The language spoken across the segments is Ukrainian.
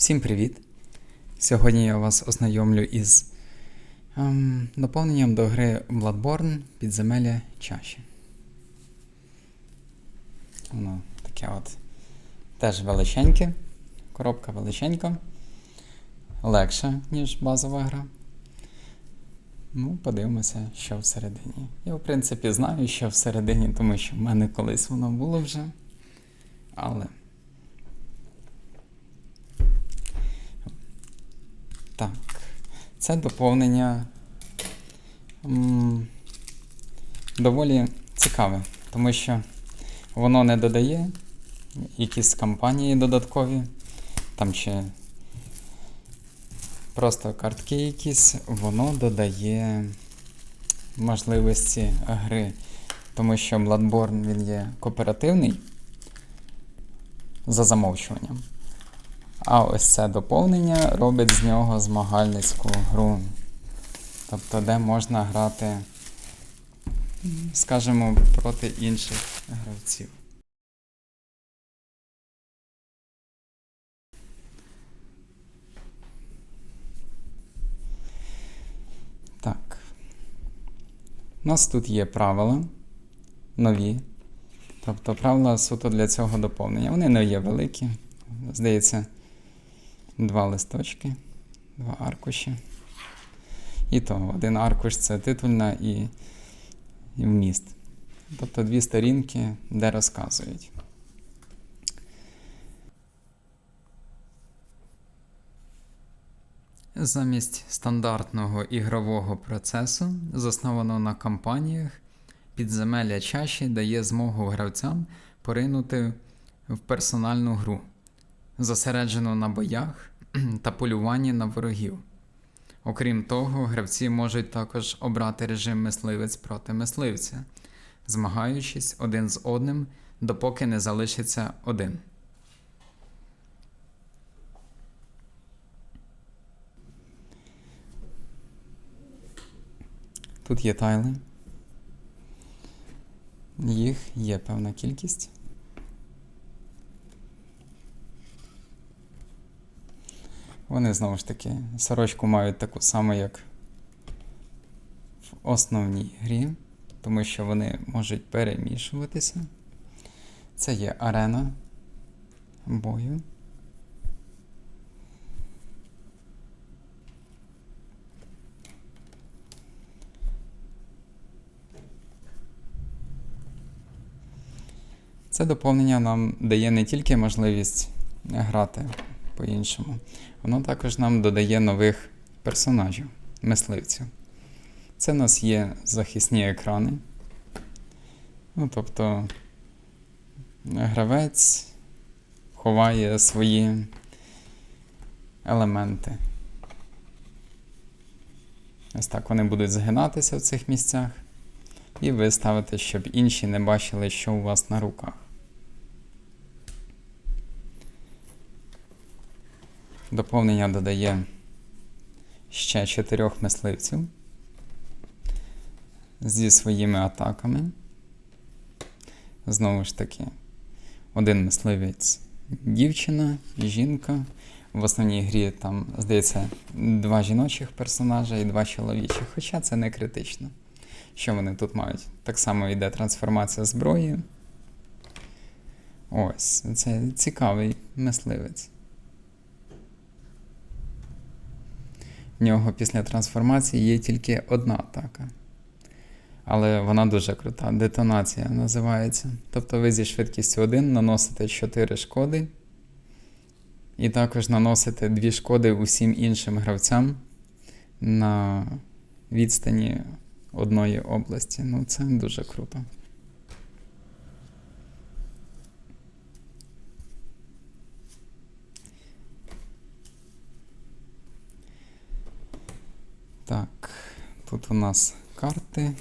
Всім привіт! Сьогодні я вас ознайомлю із ем, доповненням до гри Bloodborne підземелля чаші. Воно таке от теж величеньке. Коробка величенька. Легша, ніж базова гра. Ну, подивимося, що всередині. Я, в принципі, знаю, що всередині, тому що в мене колись воно було вже. Але. Так, це доповнення м, доволі цікаве, тому що воно не додає якісь кампанії додаткові, там ще просто картки якісь, воно додає можливості гри, тому що Bloodborne він є кооперативний за замовчуванням. А ось це доповнення робить з нього змагальницьку гру. Тобто, де можна грати, скажімо, проти інших гравців. Так. У нас тут є правила нові. Тобто правила суто для цього доповнення. Вони не є великі. Здається, два листочки, два аркуші. І то один аркуш це титульна і, і вміст. Тобто дві сторінки, де розказують. Замість стандартного ігрового процесу, заснованого на кампаніях, підземелля чаші дає змогу гравцям поринути в персональну гру, зосереджену на боях та полюванні на ворогів. Окрім того, гравці можуть також обрати режим мисливець проти мисливця, змагаючись один з одним, допоки не залишиться один. Тут є тайли. Їх є певна кількість. Вони знову ж таки сорочку мають таку саму, як в основній грі, тому що вони можуть перемішуватися. Це є арена бою. Це доповнення нам дає не тільки можливість грати по-іншому, воно також нам додає нових персонажів, мисливців. Це у нас є захисні екрани. Ну, тобто гравець ховає свої елементи. Ось так вони будуть згинатися в цих місцях. І ви ставите, щоб інші не бачили, що у вас на руках. Доповнення додає ще чотирьох мисливців зі своїми атаками. Знову ж таки, один мисливець дівчина, жінка. В основній грі там, здається, два жіночих персонажа і два чоловічих, хоча це не критично. Що вони тут мають? Так само йде трансформація зброї. Ось, це цікавий мисливець. Нього після трансформації є тільки одна атака. Але вона дуже крута. Детонація називається. Тобто ви зі швидкістю 1 наносите 4 шкоди. І також наносите 2 шкоди усім іншим гравцям на відстані одної області. Ну, це дуже круто. Так, тут у нас карти.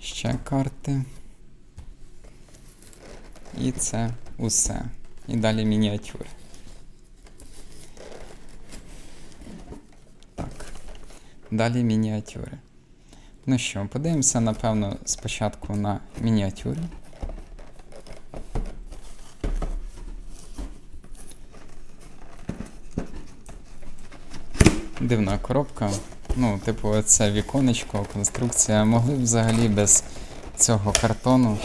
Ще карти. І це усе. І далі мініатюри. Так. Далі мініатюри. Ну що, подивимося, напевно, спочатку на мініатюри. Дивна коробка. Ну, типу, це віконечко, конструкція. Могли б взагалі без цього картону,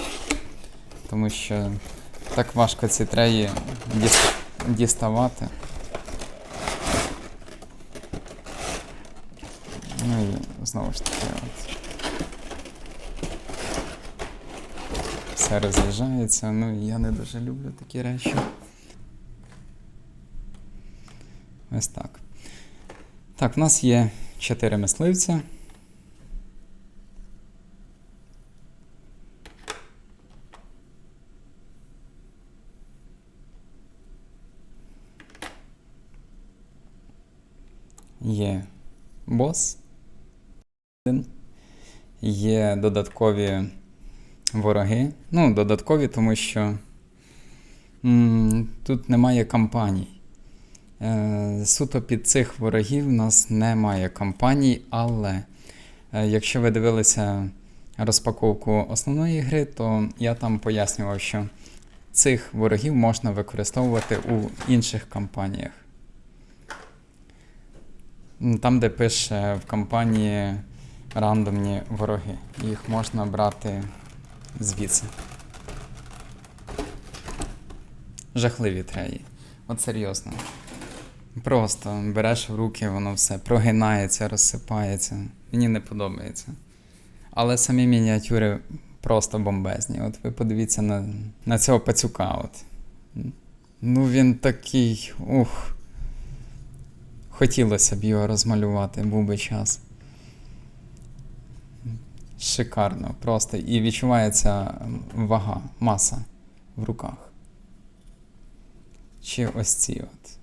тому що так важко ці треї діставати. Ну і знову ж таки, от. Все роз'їжджається, ну і я не дуже люблю такі речі. Ось так. В нас є чотири мисливця. Є бос. Є додаткові вороги. Ну, додаткові, тому що м, тут немає кампаній. Е, суто під цих ворогів в нас немає кампаній, але е, якщо ви дивилися розпаковку основної гри, то я там пояснював, що цих ворогів можна використовувати у інших кампаніях. Там, де пише в кампанії рандомні вороги, їх можна брати звідси. Жахливі треї. От серйозно. Просто береш в руки, воно все прогинається, розсипається. Мені не подобається. Але самі мініатюри просто бомбезні. От ви подивіться на, на цього пацюка. От. Ну він такий. Ух. Хотілося б його розмалювати, був би час. Шикарно, просто. І відчувається вага, маса в руках. Чи ось ці от.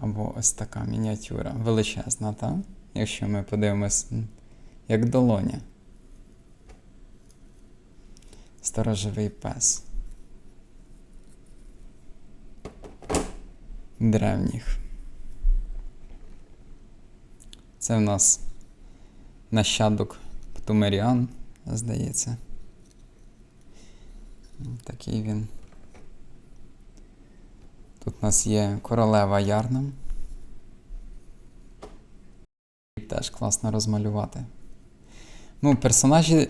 Або ось така мініатюра. Величезна, так? Якщо ми подивимось, як долоня. Сторожовий пес. Древніх. Це в нас нащадок Птумеріан, здається. Такий він. Тут у нас є королева Ярна. Теж класно розмалювати. Ну, персонажі.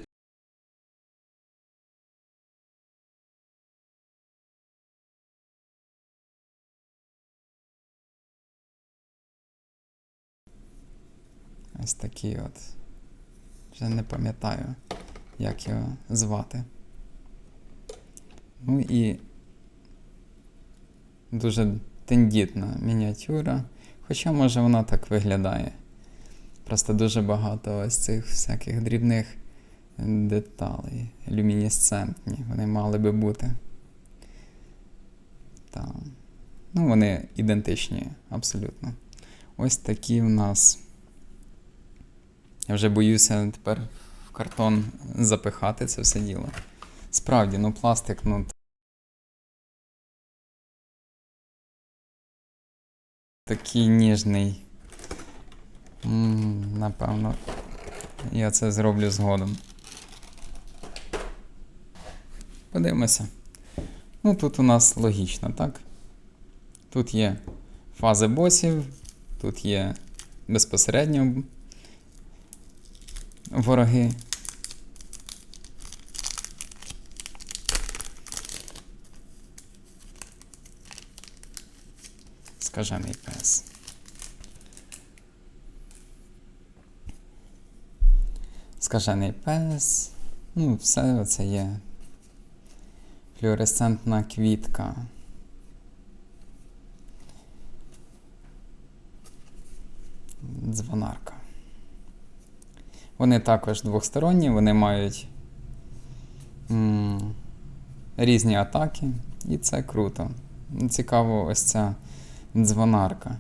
Ось такий от. Вже не пам'ятаю, як його звати. Ну і дуже тендітна мініатюра. Хоча, може, вона так виглядає. Просто дуже багато ось цих всяких дрібних деталей. Люмінесцентні. Вони мали би бути. Там. Ну, вони ідентичні, абсолютно. Ось такі в нас. Я вже боюся тепер в картон запихати це все діло. Справді, ну пластик, ну. Такий ніжний. Напевно, я це зроблю згодом. Подивимося. Ну, тут у нас логічно, так? Тут є фази босів, тут є безпосередньо вороги. Скажений пес. Скажений пес. Ну, все це є. Флюоресцентна квітка. Дзвонарка. Вони також двосторонні, вони мають м, різні атаки, і це круто. Цікаво, ось ця дзвонарка.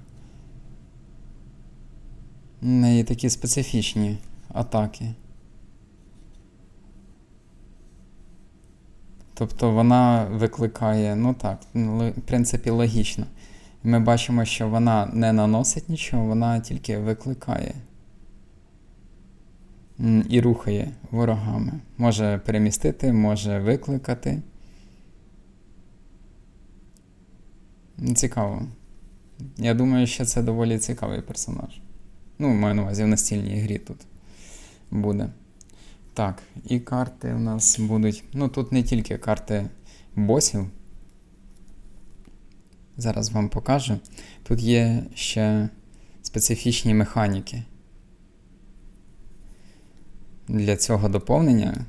В неї такі специфічні атаки. Тобто вона викликає, ну так, в принципі, логічно. Ми бачимо, що вона не наносить нічого, вона тільки викликає. І рухає ворогами. Може перемістити, може викликати. Цікаво. Я думаю, що це доволі цікавий персонаж. Ну, маю на увазі в настільній грі тут буде. Так, і карти у нас будуть. Ну, тут не тільки карти босів. Зараз вам покажу. Тут є ще специфічні механіки. Для цього доповнення,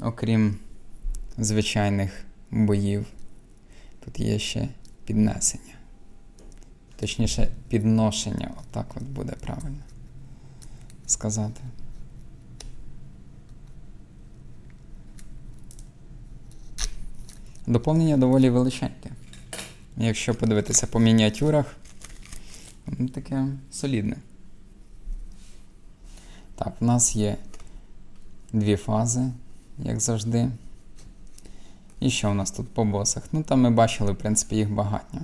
окрім звичайних боїв, тут є ще піднесення. Точніше, підношення, отак от буде правильно сказати. Доповнення доволі величеньке. Якщо подивитися по мініатюрах, воно таке солідне. Так, в нас є дві фази, як завжди. І що у нас тут по босах? Ну, там ми бачили, в принципі, їх багатньо.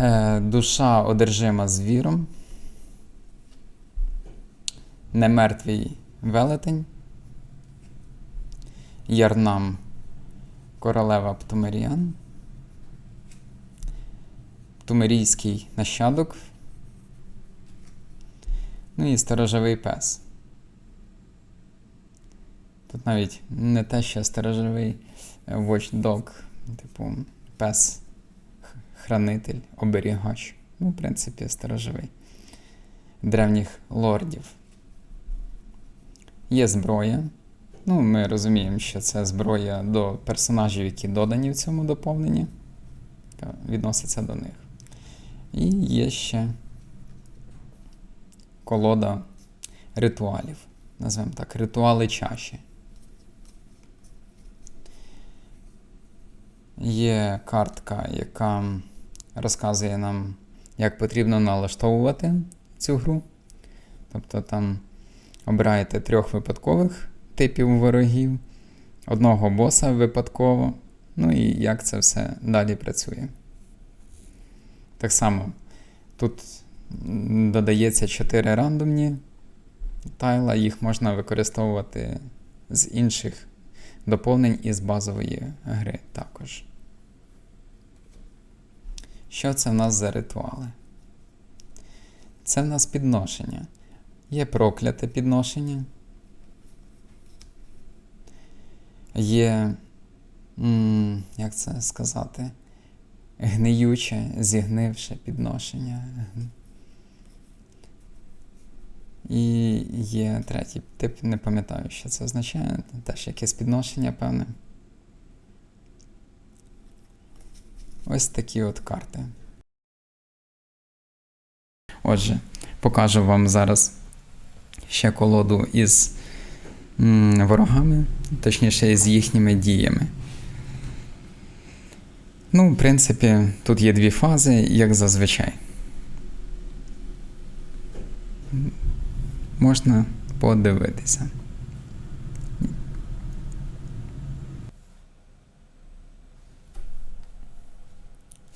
Е, душа одержима звіром. Немертвий велетень. Ярнам королева Птумеріан. Птумерійський нащадок. Ну і сторожовий пес. Тут навіть не те, що сторожовий е, watchdog, типу пес, хранитель, оберігач. Ну, в принципі, сторожовий. Древніх лордів. Є зброя. Ну, ми розуміємо, що це зброя до персонажів, які додані в цьому доповненні. Та відноситься до них. І є ще колода ритуалів. Назвемо так, ритуали чаші. Є картка, яка розказує нам, як потрібно налаштовувати цю гру. Тобто там обираєте трьох випадкових типів ворогів, одного боса випадково, ну і як це все далі працює. Так само тут додається 4 рандомні тайла, їх можна використовувати з інших доповнень із базової гри також. Що це в нас за ритуали? Це в нас підношення. Є прокляте підношення. Є, як це сказати, гниюче, зігнивше підношення. І є третій тип, не пам'ятаю, що це означає. Теж якесь підношення, певне. Ось такі от карти. Отже, покажу вам зараз ще колоду із ворогами, точніше, з їхніми діями. Ну, в принципі, тут є дві фази, як зазвичай. Можна подивитися.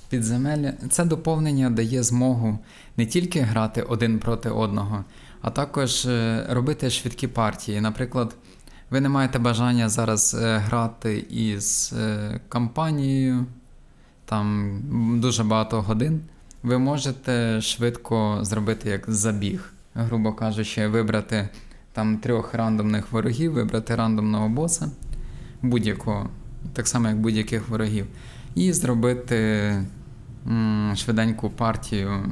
Підземелля це доповнення дає змогу не тільки грати один проти одного, а також е, робити швидкі партії. Наприклад, ви не маєте бажання зараз е, грати із е, компанією, там дуже багато годин. Ви можете швидко зробити як забіг, грубо кажучи, вибрати там трьох рандомних ворогів, вибрати рандомного боса, будь-якого, так само як будь-яких ворогів, і зробити м, швиденьку партію.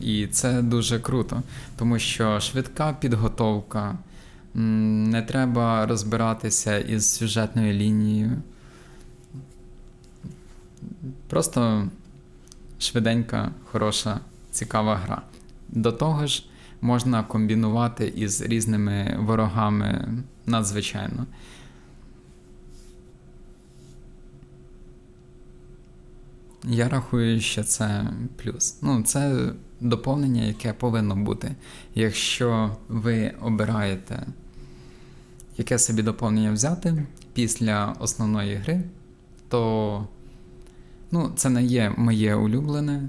І це дуже круто, тому що швидка підготовка, м, не треба розбиратися із сюжетною лінією. Просто швиденька, хороша, цікава гра. До того ж, можна комбінувати із різними ворогами надзвичайно. Я рахую, що це плюс. Ну, це доповнення, яке повинно бути. Якщо ви обираєте, яке собі доповнення взяти після основної гри, то ну, це не є моє улюблене.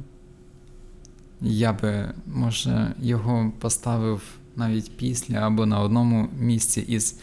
Я би, може, його поставив навіть після або на одному місці із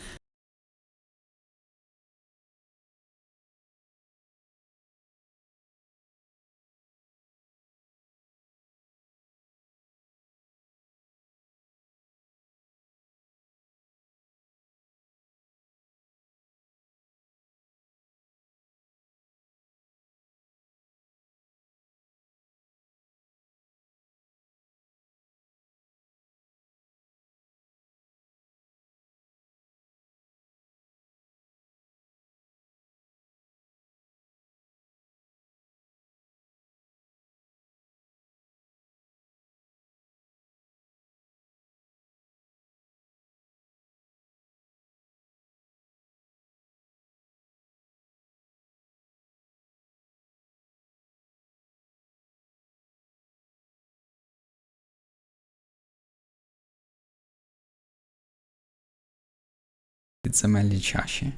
підземеллі чаші.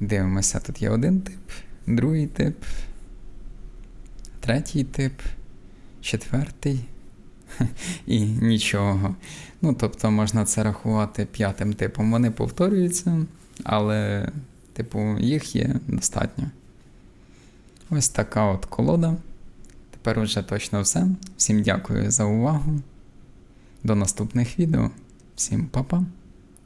Дивимося, тут є один тип, другий тип, третій тип, четвертий і нічого. Ну, тобто можна це рахувати п'ятим типом. Вони повторюються, але, типу, їх є достатньо. Ось така от колода. Тепер уже точно все. Всім дякую за увагу. До наступних відео. Всім па-па.